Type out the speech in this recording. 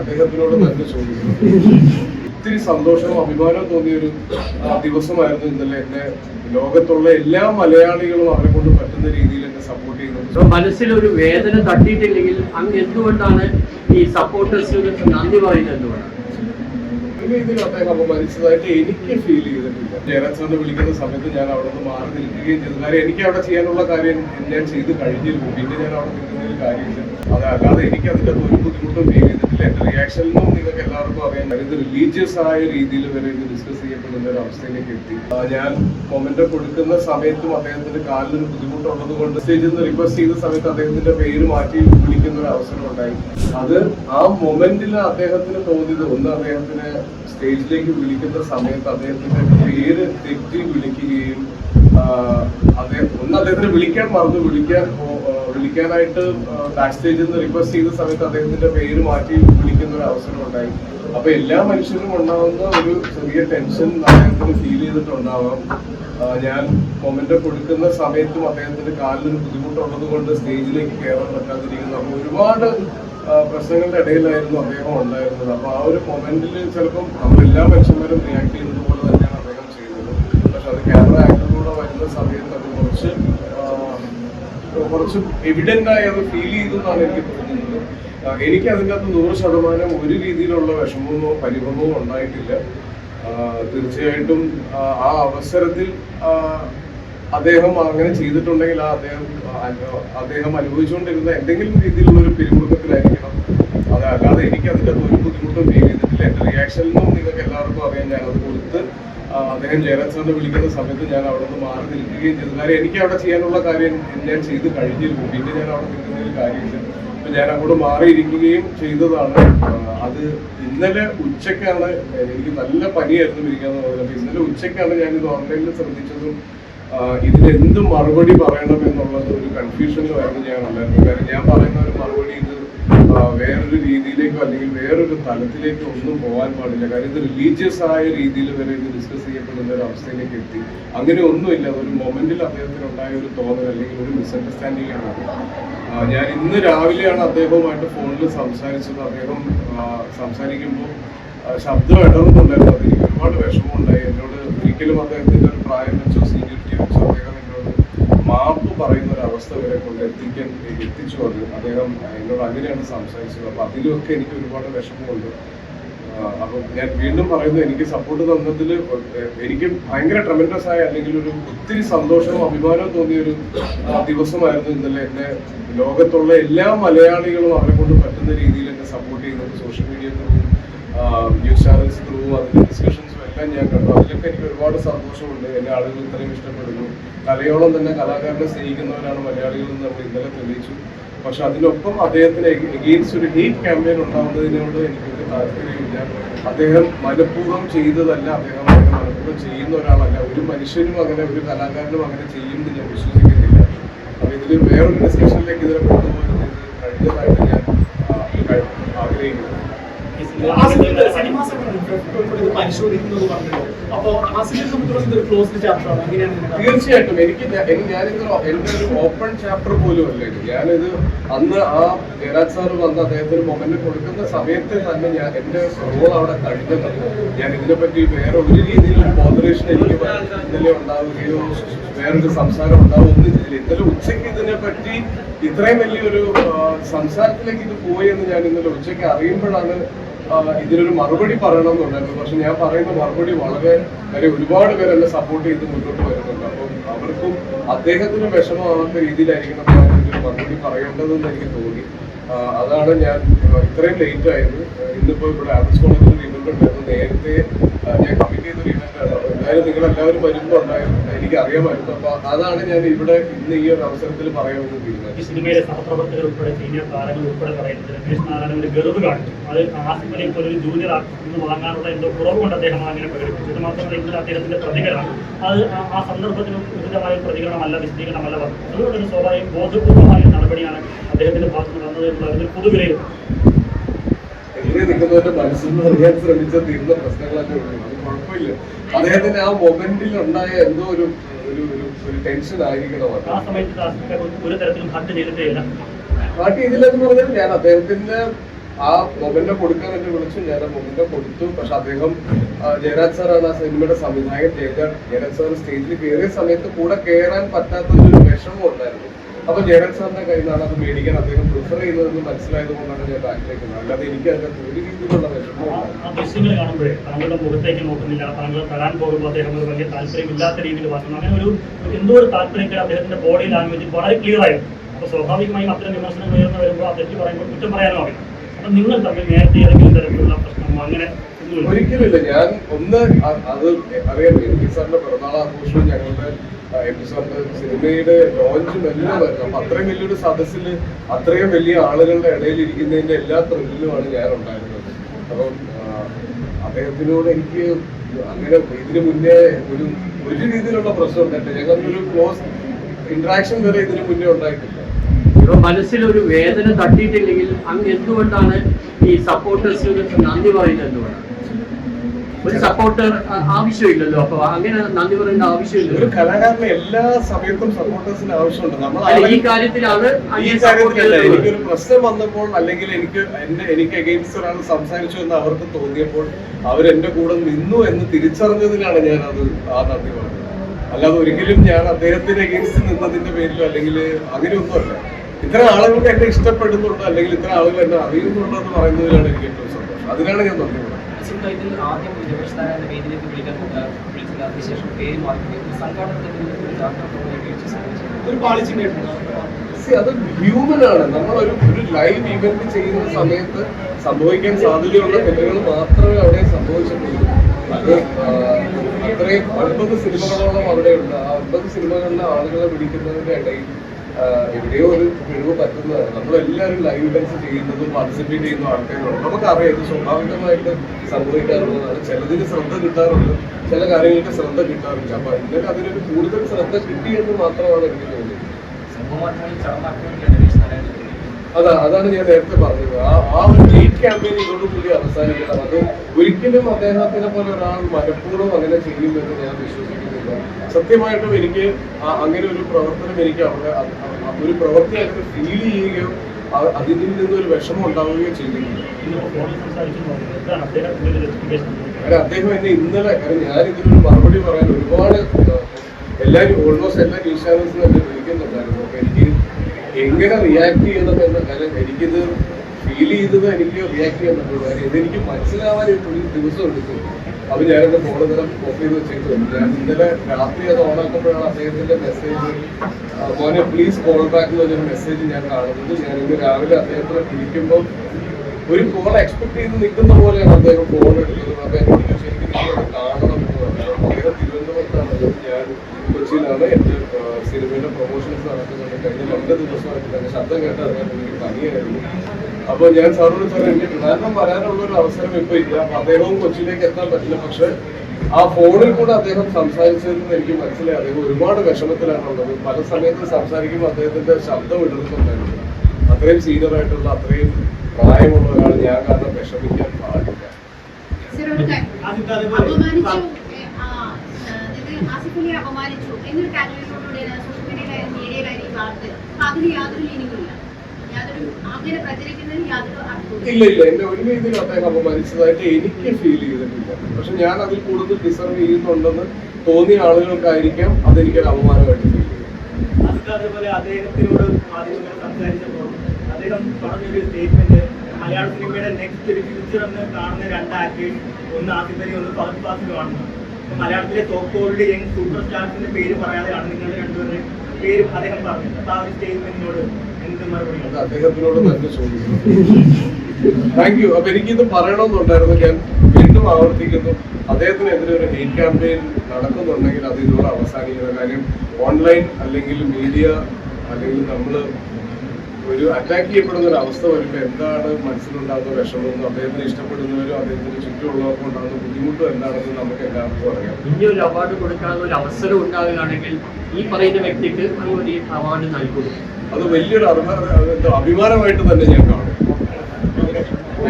അദ്ദേഹത്തിനോട് തന്നെ ചോദിക്കുന്നു. ഒത്തിരി സന്തോഷവും അഭിമാനവും തോന്നിയ ഒരു ദിവസമായിരുന്നു ഇന്നലെ എന്നെ ലോകത്തുള്ള എല്ലാ മലയാളികളും അവരെ കൊണ്ട് പറ്റുന്ന രീതിയിൽ എന്നെ സപ്പോർട്ട് ചെയ്യുന്നു മനസ്സിലൊരു വേദന തട്ടിയിട്ടില്ലെങ്കിൽ അങ്ങ് എന്തുകൊണ്ടാണ് ഈ സപ്പോർട്ടേഴ്സിന് നന്ദി പറയുന്നത് എന്തുകൊണ്ടാണ്? അദ്ദേഹം അപമാനിച്ചതായിട്ട് എനിക്ക് ഫീൽ ചെയ്തിട്ടില്ല. ജയരാജ് വിളിക്കുന്ന സമയത്ത് ഞാൻ അവിടെ നിന്ന് മാറി നിൽക്കുകയും ചെയ്തു. കാര്യം എനിക്ക് അവിടെ ചെയ്യാനുള്ള കാര്യം ഞാൻ ചെയ്ത് കഴിഞ്ഞിരുന്നു. പിന്നെ ഞാൻ അവിടെ അത് അല്ലാതെ എനിക്ക് അതിന്റെ ഒരു ബുദ്ധിമുട്ടും ഫീൽ ചെയ്തിട്ടില്ല. എന്റെ റിയാക്ഷനിലും നിങ്ങൾക്ക് എല്ലാവർക്കും അറിയാം. ഇത് റിലീജിയസ് ആയ രീതിയിൽ വരെ ഇത് ഡിസ്കസ് ചെയ്യപ്പെടുന്ന ഒരു അവസ്ഥയിലേക്ക് എത്തി. ഞാൻ മൊമെന്റ് കൊടുക്കുന്ന സമയത്തും അദ്ദേഹത്തിന്റെ കാലിനൊരു ഒരു ബുദ്ധിമുട്ടുള്ളത് കൊണ്ട് സ്റ്റേജിൽ നിന്ന് റിക്വസ്റ്റ് ചെയ്ത സമയത്ത് അദ്ദേഹത്തിന്റെ പേര് മാറ്റി വിളിക്കുന്ന ഒരു അവസരം ഉണ്ടായി അത് ആ മൊമെന്റിൽ അദ്ദേഹത്തിന് തോന്നിയത് ഒന്ന് അദ്ദേഹത്തിന് സ്റ്റേജിലേക്ക് വിളിക്കുന്ന സമയത്ത് അദ്ദേഹത്തിന്റെ പേര് തെറ്റി വിളിക്കുകയും അദ്ദേഹം ഒന്ന് അദ്ദേഹത്തിന് വിളിക്കാൻ മറന്നു വിളിക്കാൻ വിളിക്കാനായിട്ട് ബാക്ക് സ്റ്റേജിൽ നിന്ന് റിക്വസ്റ്റ് ചെയ്ത സമയത്ത് അദ്ദേഹത്തിന്റെ പേര് മാറ്റി വിളിക്കുന്ന ഒരു അവസരം ഉണ്ടായി. അപ്പൊ എല്ലാ മനുഷ്യരും ഉണ്ടാവുന്ന ഒരു ചെറിയ ടെൻഷൻ അദ്ദേഹത്തിന് ഫീൽ ചെയ്തിട്ടുണ്ടാവാം. ഞാൻ മൊമെന്റ് കൊടുക്കുന്ന സമയത്തും അദ്ദേഹത്തിന്റെ കാലിൽ ഒരു ബുദ്ധിമുട്ടുള്ളത് കൊണ്ട് സ്റ്റേജിലേക്ക് കയറാൻ പറ്റാതിരിക്കുന്നു. അപ്പൊ ഒരുപാട് പ്രശ്നങ്ങളുടെ ഇടയിലായിരുന്നു അദ്ദേഹം ഉണ്ടായിരുന്നത്. അപ്പൊ ആ ഒരു മൊമെന്റിൽ ചിലപ്പം നമ്മളെല്ലാ മനുഷ്യന്മാരും റിയാക്ട് ചെയ്യുന്നത് പോലെ തന്നെയാണ് അദ്ദേഹം ചെയ്തത്. പക്ഷെ അത് ക്യാമറ ആക്ടറിലൂടെ വരുന്ന സമയത്ത് അത് കുറച്ച് കുറച്ച് എവിഡന്റ് ആയി അത് ഫീൽ ചെയ്തു എന്നാണ് എനിക്ക് തോന്നുന്നത്. എനിക്ക് അതിന്റെ അകത്ത് നൂറ് ശതമാനം ഒരു രീതിയിലുള്ള വിഷമമോ പരിഭവമോ ഉണ്ടായിട്ടില്ല. തീർച്ചയായിട്ടും ആ, അവസരത്തിൽ അദ്ദേഹം അങ്ങനെ ചെയ്തിട്ടുണ്ടെങ്കിൽ ആ അദ്ദേഹം അദ്ദേഹം അനുഭവിച്ചുകൊണ്ടിരുന്ന എന്തെങ്കിലും രീതിയിലുള്ള ഒരു പിരിമുറുക്കത്തിലായിരിക്കണം. അത് അല്ലാതെ എനിക്ക് അതിന്റെ ഒരു ബുദ്ധിമുട്ടും ഫീൽ ചെയ്തിട്ടില്ല. എന്റെ നിന്നും നിങ്ങൾക്ക് എല്ലാവർക്കും അറിയാം. ഞാൻ അത് കൊടുത്ത് അദ്ദേഹം ജയരാജ് സാറിനെ വിളിക്കുന്ന സമയത്ത് ഞാൻ അവിടെ നിന്ന് മാറി നിൽക്കുകയും ചെയ്തു. കാര്യം എനിക്ക് അവിടെ ചെയ്യാനുള്ള കാര്യം ഞാൻ ചെയ്ത് കഴിഞ്ഞിരുന്നു. പിന്നെ ഞാൻ അവിടെ നിൽക്കുന്നതിൽ കാര്യമില്ല. അപ്പൊ ഞാൻ അങ്ങോട്ട് മാറിയിരിക്കുകയും ചെയ്തതാണ്. അത് ഇന്നലെ ഉച്ചക്കാണ് എനിക്ക് നല്ല പനിയായിരുന്നു ഇരിക്കാന്ന് പറഞ്ഞത്. ഇന്നലെ ഉച്ചക്കാണ് ഞാൻ ഇത് ഓൺലൈനിൽ ശ്രദ്ധിച്ചതും ആ, ഇതിന് എന്ത് മറുപടി പറയണം എന്നുള്ളത് ഒരു കൺഫ്യൂഷനിലായിരുന്നു ഞാൻ ഉണ്ടായിരുന്നു കാര്യം ഞാൻ പറയുന്ന ഒരു മറുപടി ഇത് വേറൊരു രീതിയിലേക്കോ അല്ലെങ്കിൽ വേറൊരു തലത്തിലേക്കോ ഒന്നും പോകാൻ പാടില്ല. കാര്യം ഇത് റിലീജിയസ് ആയ രീതിയിൽ വരെ ഇത് ഡിസ്കസ് ചെയ്യപ്പെടുന്ന ഒരു അവസ്ഥയിലേക്ക് എത്തി. അങ്ങനെ ഒന്നുമില്ല. ഒരു മൊമെന്റിൽ അദ്ദേഹത്തിന് ഉണ്ടായ ഒരു തോന്നൽ അല്ലെങ്കിൽ ഒരു മിസ്അണ്ടർസ്റ്റാൻഡിംഗ് ആണ് ഞാൻ ഇന്ന് രാവിലെയാണ് അദ്ദേഹവുമായിട്ട് ഫോണിൽ സംസാരിച്ചത്. അദ്ദേഹം സംസാരിക്കുമ്പോൾ ശബ്ദം ഇടറുന്നുണ്ടായിരുന്നു അതെനിക്ക് ഒരുപാട് വിഷമമുണ്ടായി. എന്നോട് ഒരിക്കലും അദ്ദേഹത്തിന്റെ ഒരു പ്രായം വെച്ചോ സീനിയറിറ്റി വെച്ചോ അദ്ദേഹം എന്നോട് മാപ്പ് പറയുന്ന ഒരു അവസ്ഥ വരെ കൊണ്ട് എത്തിക്കാൻ എത്തിച്ചു അത് അദ്ദേഹം എന്നോട് അങ്ങനെയാണ് സംസാരിച്ചത്. അപ്പൊ അതിലൊക്കെ എനിക്ക് ഒരുപാട് വിഷമമുണ്ട്. അപ്പം ഞാൻ വീണ്ടും പറയുന്നത് എനിക്ക് സപ്പോർട്ട് തന്നതിൽ എനിക്ക് ഭയങ്കര ട്രമൻഡസ് ആയ അല്ലെങ്കിൽ ഒരു ഒത്തിരി സന്തോഷവും അഭിമാനവും തോന്നിയ ഒരു ദിവസമായിരുന്നു ഇന്നലെ എന്നെ ലോകത്തുള്ള എല്ലാ മലയാളികളും അവരെ കൊണ്ട് പറ്റുന്ന രീതിയിൽ എന്നെ സപ്പോർട്ട് ചെയ്യുന്നത് social media through news channels through അതിന്റെ ഡിസ്കഷൻസും എല്ലാം ഞാൻ കണ്ടു അതിലൊക്കെ എനിക്ക് ഒരുപാട് സന്തോഷമുണ്ട്. എല്ലാ ആളുകൾ ഇത്രയും ഇഷ്ടപ്പെടുന്നു. കലയോളം തന്നെ കലാകാരനെ സ്നേഹിക്കുന്നവരാണ് മലയാളികൾ എന്ന് നമ്മൾ ഇന്നലെ തെളിയിച്ചു. പക്ഷെ അതിനൊപ്പം അദ്ദേഹത്തിന് എഗെയിൻസ്റ്റ് ഒരു ഹീറ്റ് ക്യാമ്പയിൻ ഉണ്ടാവുന്നതിനോട് എനിക്കൊരു താല്പര്യമില്ല. അദ്ദേഹം മനഃപൂർവം ചെയ്തതല്ല. അദ്ദേഹം അങ്ങനെ മനഃപൂർവം ചെയ്യുന്ന ഒരാളല്ല. ഒരു മനുഷ്യനും അങ്ങനെ ഒരു കലാകാരനും അങ്ങനെ ചെയ്യുമെന്ന് ഞാൻ വിശ്വസിക്കുന്നില്ല. അപ്പൊ ഇതിൽ വേറൊരു ഡിസ്കഷനിലേക്ക് ഇതിനെ കൊണ്ടുപോകുന്നത് കഴിഞ്ഞതായിട്ട് ഞാൻ ആഗ്രഹിക്കുന്നു. ആസിഫിന്റെ സിനിമാ സംഘടന ഇത് പരിശോധിക്കുന്നത് പറഞ്ഞല്ലോ അപ്പോ ആസിഫിനെ സംബന്ധിച്ചിടത്തോളം ഒരു ക്ലോസ്ഡ് ചാപ്റ്റർ ആണ് അങ്ങനെയാണ്. തീർച്ചയായിട്ടും എനിക്ക് ഞാനിങ്ങനെ എന്റെ ഒരു ഓപ്പൺ ചാപ്റ്റർ പോലും അല്ല ഇത്. ഞാനിത് അന്ന് ആ ജയരാജ് സാർ വന്ന് അദ്ദേഹത്തിന് മൊമെന്റ് കൊടുക്കുന്ന സമയത്ത് തന്നെ ഞാൻ എന്റെ റോൾ അവിടെ കഴിഞ്ഞത്. ഞാൻ ഇതിനെപ്പറ്റി വേറെ ഒരു രീതിയിലും ബോധറേഷൻ എനിക്ക് ഇന്നലെ ഉണ്ടാവുകയോ വേറൊരു സംസാരം ഉണ്ടാവുകയോ ഒന്നും ചെയ്തില്ല ഇന്നലെ ഉച്ചയ്ക്ക് ഇതിനെപ്പറ്റി ഇത്രയും വലിയൊരു സംസാരത്തിലേക്ക് ഇത് പോയി എന്ന് ഞാൻ ഇന്നലെ ഉച്ചയ്ക്ക് അറിയുമ്പോഴാണ് ആ, ഇതിനൊരു മറുപടി പറയണം എന്നുണ്ടായിരുന്നു പക്ഷെ ഞാൻ പറയുന്ന മറുപടി വളരെ കാര്യം ഒരുപാട് പേര് എന്നെ സപ്പോർട്ട് ചെയ്ത് മുന്നോട്ട് വരുന്നുണ്ട്. അപ്പം അവർക്കും അദ്ദേഹത്തിന് വിഷമമാവാത്ത രീതിയിലായിരിക്കണം ഞാൻ ഇതിനൊരു മറുപടി പറയേണ്ടതെന്ന് എനിക്ക് തോന്നി. അതാണ് ഞാൻ ഇത്രയും ലേറ്റ് ആയത്. ഇന്നിപ്പോ ഇവിടെ ആർട്സ് കോളേജിൽ ഒരു ഇവന്റ് ഉണ്ടായിരുന്നു നേരത്തെ ഞാൻ കമ്മിറ്റ് ചെയ്ത ഒരു ഇവന്റ് ആണ്. എന്തായാലും നിങ്ങൾ എല്ലാവരും വരുമ്പോൾ ഉണ്ടായിരുന്നു. എനിക്ക് അറിയാമായിരുന്നു അപ്പൊ അതാണ് ഞാൻ ഇവിടെ ഇന്ന് ഈ ഒരു അവസരത്തിൽ പറയാമെന്ന് സിനിമയിലെ സഹപ്രവർത്തകർ ഉൾപ്പെടെ സീനിയർ താരങ്ങൾ ഉൾപ്പെടെ പറയുന്നത് രമേശ് നാരായണൻ ഒരു ഗർവ് കാണിച്ചു. അത് ആസിഫിനെ പോലെ ഒരു ജൂനിയർ ആർട്ടിസ്റ്റ് വാങ്ങാനുള്ള എന്തോ കുറവ് കൊണ്ട് അദ്ദേഹം അങ്ങനെ പ്രകടിപ്പിച്ചു. ഇത് മാത്രമല്ല ഇന്നലെ അദ്ദേഹത്തിന്റെ പ്രതികരണം. അത് ആ- ഉചിതമായ ഒരു പ്രതികരണമല്ല വിശദീകരണമല്ല അതുകൊണ്ട് ഒരു സ്വാഭാവിക ബോധപൂർവമായ നടപടിയാണ് അദ്ദേഹത്തിന്റെ ഭാഗത്ത് നിന്ന് വന്നത് എന്നുള്ള ഒരു പൊതുവിലയിരുത്തൽ എങ്ങനെ നിൽക്കുന്നവരുടെ മനസ്സിൽ അറിയാൻ ശ്രമിച്ച തീർന്ന പ്രശ്നങ്ങളൊക്കെ ഉള്ളൂ. അദ്ദേഹത്തിന്റെ അദ്ദേഹത്തിന് ആ മൊമെന്റിൽ ഉണ്ടായ എന്തോ ഒരു ഒരു ഒരു- ഒരു ടെൻഷൻ ആയിരിക്കണം ആ സമയത്ത് ഒരു തരത്തിലും ഹട്ട് ചെയ്തിട്ടേ ഇല്ല പാർട്ടി ഇതിലെന്ന് പറഞ്ഞാൽ ഞാൻ അദ്ദേഹത്തിന്റെ ആ മൊമെന്റോ കൊടുക്കാൻ എന്നെ വിളിച്ചു. ഞാൻ ആ മൊമെന്റോ കൊടുത്തു. പക്ഷെ അദ്ദേഹം ജയരാജ് സാറാണ് ആ സിനിമയുടെ സംവിധായകൻ ജയരാജ് ജയരാജ് സാർ സ്റ്റേജിൽ കയറിയ സമയത്ത് കൂടെ കയറാൻ പറ്റാത്തൊരു വിഷമം ഉണ്ടായിരുന്നു. അപ്പൊ ജയരൻ സാറിന്റെ കയ്യിൽ നിന്നാണ് അത് മേടിക്കാൻ അദ്ദേഹം പ്രിഫർ ചെയ്യുന്നതെന്ന് മനസ്സിലായത് കൊണ്ടാണ് ഞാൻ ബാക്കിലേക്കുന്നത് അല്ലാതെ എനിക്ക് അതിനകത്ത് ഒരു രീതിയിലുള്ള വിഷമം ആ- ആ ദൃശ്യങ്ങൾ കാണുമ്പോഴേ താങ്കളുടെ മുഖത്തേക്ക് നോക്കുന്നില്ല താങ്കൾ തരാൻ പോകുമ്പോൾ അദ്ദേഹം ഒരു വലിയ താല്പര്യമില്ലാത്ത രീതിയിൽ പറഞ്ഞു അങ്ങനെ ഒരു ഒരു എന്തോ ഒരു താല്പര്യത്തിൽ അദ്ദേഹത്തിന്റെ ബോഡി ലാംഗ്വേജ് വളരെ ക്ലിയർ ആയിരുന്നു. അപ്പൊ സ്വാഭാവികമായും അത്തരം വിമർശനം ഉയർന്നു വരുമ്പോൾ ആ തെറ്റ് പറയുമ്പോൾ കുറ്റം പറയാനോ അറിയാം അപ്പൊ നിങ്ങൾ തമ്മിൽ നേരത്തെ ഏതെങ്കിലും തരത്തിലുള്ള പ്രശ്നമോ അങ്ങനെ ഒന്നുമില്ല ഒരിക്കലുമില്ല. ഞാൻ ഒന്ന് അത് അറിയാം എം പി സാറിന്റെ പിറന്നാൾ ആഘോഷവും ഞങ്ങളുടെ എം പി സാറിന്റെ സിനിമയുടെ ലോഞ്ചും എല്ലാം വരുന്നത്. അപ്പൊ അത്രയും വലിയൊരു സദസ്സിൽ അത്രയും വലിയ ആളുകളുടെ ഇടയിൽ ഇരിക്കുന്നതിന്റെ എല്ലാ ത്രില്ലിലുമാണ് ഞാൻ ഉണ്ടായിരുന്നത് അപ്പം അദ്ദേഹത്തിനോട് എനിക്ക് അങ്ങനെ ഇതിനു മുന്നേ ഒരു ഒരു രീതിയിലുള്ള പ്രശ്നം ഉണ്ടായിട്ടില്ല. ഞങ്ങൾക്കൊരു ക്ലോസ് ഇന്ററാക്ഷൻ വരെ ഇതിനു മുന്നേ ഉണ്ടായിട്ടില്ല. ഇപ്പൊ മനസ്സിൽ ഒരു വേദന തട്ടിയിട്ടില്ലെങ്കിൽ അങ്ങ് എന്തുകൊണ്ടാണ് ഈ സപ്പോർട്ടേഴ്സിന് നന്ദി പറയുന്നത് എന്തുകൊണ്ടാണ്? ഒരു സപ്പോർട്ടർ ആവശ്യമില്ലല്ലോ. അപ്പൊ അങ്ങനെ നന്ദി പറയേണ്ട ഒരു ആവശ്യമില്ലല്ലോ കലാകാരന് എല്ലാ സമയത്തും സപ്പോർട്ടേഴ്സിന് ആവശ്യമുണ്ട്. നമ്മൾ ഈ കാര്യത്തിലാണ് ഈ കാര്യത്തിലല്ല എനിക്കൊരു പ്രശ്നം വന്നപ്പോൾ അല്ലെങ്കിൽ എനിക്ക് എന്നെ എനിക്ക് അഗെയിൻസ്റ്റ് ഒരാൾ സംസാരിച്ചു എന്ന് അവർക്ക് തോന്നിയപ്പോൾ അവരെന്റെ കൂടെ നിന്നു എന്ന് തിരിച്ചറിഞ്ഞതിനാണ് ഞാൻ അത് ആ നന്ദി പറഞ്ഞത്. അല്ലാതെ ഒരിക്കലും ഞാൻ അദ്ദേഹത്തിന് അഗെയിൻസ്റ്റ് നിന്നതിന്റെ പേരിലോ അല്ലെങ്കിൽ അങ്ങനെയൊന്നുമല്ല. ഇത്ര ആളുകൾക്ക് എന്നെ ഇഷ്ടപ്പെടുന്നുണ്ടോ അല്ലെങ്കിൽ ഇത്ര ആളുകൾ എന്നെ അറിയുന്നുണ്ടോ എന്ന് പറയുന്നതിലാണ് എനിക്ക് ഏറ്റവും സന്തോഷം. അതിനാണ് ഞാൻ നന്ദി പറയുന്നത്. ഇതിൽ ആദ്യം രമേശ് നാരായണ വേദിയിലേക്ക് വിളിക്കാൻ വിളിച്ചത് അതിനുശേഷം പേര് മാറ്റി സംഘാടനത്തിന് ഒരു അത് ഹ്യൂമൻ ആണ്. നമ്മൾ ഒരു ഒരു ലൈവ് ഇവന്റ് ചെയ്യുന്ന സമയത്ത് സംഭവിക്കാൻ സാധ്യതയുള്ള തെറ്റുകൾ മാത്രമേ അവിടെ സംഭവിച്ചിട്ടുള്ളൂ. അത് അത്രയും ഒൻപത് സിനിമകളോളം അവിടെ ഉണ്ട്. ആ ഒൻപത് സിനിമകളിലെ ആളുകളെ പിടിക്കുന്നതിന്റെ ഇടയിൽ എവിടെയോ ഒരു കഴിവ് പറ്റുന്നതാണ് നമ്മളെല്ലാവരും ലൈവ് ഡാൻസ് ചെയ്യുന്നതും പാർട്ടിസിപ്പേറ്റ് ചെയ്യുന്ന ആൾക്കാരുണ്ട്. നമുക്കറിയാം ഇത് സ്വാഭാവികമായിട്ട് സംഭവിക്കാറുള്ളതാണ്. ചിലതിന് ശ്രദ്ധ കിട്ടാറുണ്ട് ചില കാര്യങ്ങൾക്ക് ശ്രദ്ധ കിട്ടാറില്ല. അപ്പൊ ഇന്നലെ അതിനൊരു കൂടുതൽ ശ്രദ്ധ കിട്ടിയെന്ന് മാത്രമാണ് എനിക്ക് തോന്നിയത്. രമേശ് നാരായണ അതാ അതാണ് ഞാൻ നേരത്തെ പറഞ്ഞത്. ആ ആ ഒരു ലീഡ് ക്യാമ്പയിൻ ഇതോടുകൂടി അവസാനിക്കണം അത് ഒരിക്കലും അദ്ദേഹത്തിനെ പോലെ ഒരാൾ മനഃപൂർവം അങ്ങനെ ചെയ്യുമെന്ന് ഞാൻ വിശ്വസിക്കുന്നില്ല. സത്യമായിട്ടും എനിക്ക് അങ്ങനെ ഒരു പ്രവർത്തനം എനിക്ക് അവിടെ ഒരു പ്രവൃത്തിയായിട്ട് ഫീൽ ചെയ്യുകയോ അതിൽ അതിൽ ഒരു വിഷമം ഉണ്ടാവുകയോ ചെയ്തിട്ടില്ല അല്ല അദ്ദേഹം എന്നെ ഇന്നലെ കാരണം ഞാൻ ഇതിനൊരു മറുപടി പറയാൻ ഒരുപാട് എല്ലാവരും ഓൾമോസ്റ്റ് എല്ലാ ന്യൂസ് ചാനൽസിലും എന്നെ വിളിക്കുന്നുണ്ടായിരുന്നു. എനിക്ക് എങ്ങനെ റിയാക്ട് ചെയ്യണം എന്ന കാര്യം എനിക്കിത് ഫീൽ ചെയ്തത് എനിക്ക് റിയാക്ട് ചെയ്യാൻ പറ്റുള്ളൂ. ഇതെനിക്ക് മനസ്സിലാവാൻ ഒരു ദിവസം എടുക്കും അപ്പൊ ഞാനത് ഫോൺ ഇന്നലെ ഓഫ് ചെയ്ത് വെച്ചിട്ട് ഞാൻ ഇന്നലെ രാത്രി അത് ഓണാക്കുമ്പോഴാണ് അദ്ദേഹത്തിന്റെ മെസ്സേജ് മോനെ പ്ലീസ് കോൾ ബാക്ക് എന്ന് പറഞ്ഞൊരു മെസ്സേജ് ഞാൻ കാണുന്നത്. ഞാൻ ഇന്ന് രാവിലെ അദ്ദേഹത്തിനെ വിളിക്കുമ്പോൾ ഒരു കോൾ എക്സ്പെക്ട് ചെയ്ത് നിൽക്കുന്ന പോലെയാണ് അദ്ദേഹം ഫോൺ എടുക്കുന്നത്. അപ്പൊ എനിക്ക് ശരിക്കും എനിക്കത് കാണണം എന്ന് പറഞ്ഞു അദ്ദേഹം തിരുവനന്തപുരത്താണ് ഞാൻ കൊച്ചിയിലാണ് എന്റെ ആ, സിനിമയുടെ പ്രൊമോഷൻസ് നടക്കുന്നുണ്ട്. കഴിഞ്ഞ രണ്ട് ദിവസമായിട്ട് തന്നെ ശബ്ദം കേട്ട് അറിയാൻ എനിക്ക് പണിയായിരുന്നു അപ്പോൾ ഞാൻ സാറിനോട് സാർ എനിക്ക് ട്രിവാൻഡ്രം വരാനുള്ള ഒരു അവസരം ഇപ്പൊ ഇല്ല. അപ്പൊ അദ്ദേഹവും കൊച്ചിയിലേക്ക് എത്താൻ പറ്റില്ല. പക്ഷേ ആ ഫോണിൽ കൂടെ അദ്ദേഹം സംസാരിച്ചതെന്ന് എനിക്ക് മനസ്സിലായി. അദ്ദേഹം ഒരുപാട് വിഷമത്തിലാണുള്ളത്. പല സമയത്ത് സംസാരിക്കുമ്പോൾ അദ്ദേഹത്തിന്റെ ശബ്ദം ഇടുന്നുണ്ടായിരുന്നു അത്രയും സീനിയർ ആയിട്ടുള്ള അത്രയും പ്രായമുള്ള ഒരാൾ ഞാൻ കാരണം വിഷമിക്കാൻ പാടില്ല. അപമാനിച്ചു. എന്നൊരു സോഷ്യൽ മീഡിയയിലായാലും മീഡിയയിലായാലും വാർത്ത അതിന് യാതൊരു ഇല്ല. ഇല്ല. എന്നെ ഒരു രീതിയിൽ അദ്ദേഹം അപമാനിച്ചതായിട്ട് എനിക്ക് ഫീൽ ചെയ്തിട്ടില്ല. പക്ഷെ ഞാൻ അതിൽ കൂടുതൽ ഡിസർവ് ചെയ്യുന്നുണ്ടെന്ന് തോന്നിയ ആളുകൾക്കായിരിക്കാം അതെനിക്കൊരു അപമാനമായിട്ട് ഫീൽ ചെയ്യും അതേപോലെ അദ്ദേഹത്തിനോട് മാധ്യമങ്ങൾ സംസാരിച്ചപ്പോൾ അദ്ദേഹം പറഞ്ഞൊരു സ്റ്റേറ്റ്മെന്റ് മലയാള സിനിമയുടെ നെക്സ്റ്റ് ഒരു ഫ്യൂച്ചർ എന്ന് കാണുന്ന രണ്ട് ആക്ടേഴ്സ് ഒന്ന് ഒന്ന് കാണുന്നു. മലയാളത്തിലെ തോക്കോളുടെ യങ് സൂപ്പർ സ്റ്റാർസിന്റെ പേര് പറയാതെയാണ് നിങ്ങൾ രണ്ടുപേരുടെ പേര് അദ്ദേഹം പറഞ്ഞത്. അപ്പൊ ആ ഒരു സ്റ്റേറ്റ്മെന്റിനോട് എന്ത് മറുപടി? അദ്ദേഹത്തിനോട് തന്നെ ചോദിക്കുന്നു. താങ്ക് യു അപ്പൊ എനിക്കിത് പറയണമെന്നുണ്ടായിരുന്നു. ഞാൻ വീണ്ടും ആവർത്തിക്കുന്നു. അദ്ദേഹത്തിനെതിരെ ഒരു ഹെയ്റ്റ് ക്യാമ്പയിൻ നടക്കുന്നുണ്ടെങ്കിൽ അത് ഇതോടെ അവസാനിക്കുന്ന കാര്യം. ഓൺലൈൻ അല്ലെങ്കിൽ മീഡിയ അല്ലെങ്കിൽ നമ്മൾ ഒരു അറ്റാക്ക് ചെയ്യപ്പെടുന്ന ഒരു അവസ്ഥ വരുമ്പോൾ എന്താണ് മനസ്സിലുണ്ടാകുന്ന വിഷമം അദ്ദേഹത്തിന് ഇഷ്ടപ്പെടുന്നവരും അദ്ദേഹത്തിന് ചുറ്റുമുള്ളവർക്കും ഉണ്ടാകുന്ന ബുദ്ധിമുട്ടും എന്താണെന്ന് നമുക്ക് എല്ലാവർക്കും അറിയാം. ഇനി ഒരു അവാർഡ് കൊടുക്കാനുള്ള ഒരു അവസരം ഉണ്ടാകുകയാണെങ്കിൽ ഈ പറയുന്ന വ്യക്തിക്ക് ഈ അവാർഡ് നൽകും. അത് വലിയൊരു അഭിമാനമായിട്ട് തന്നെ ഞാൻ കാണും.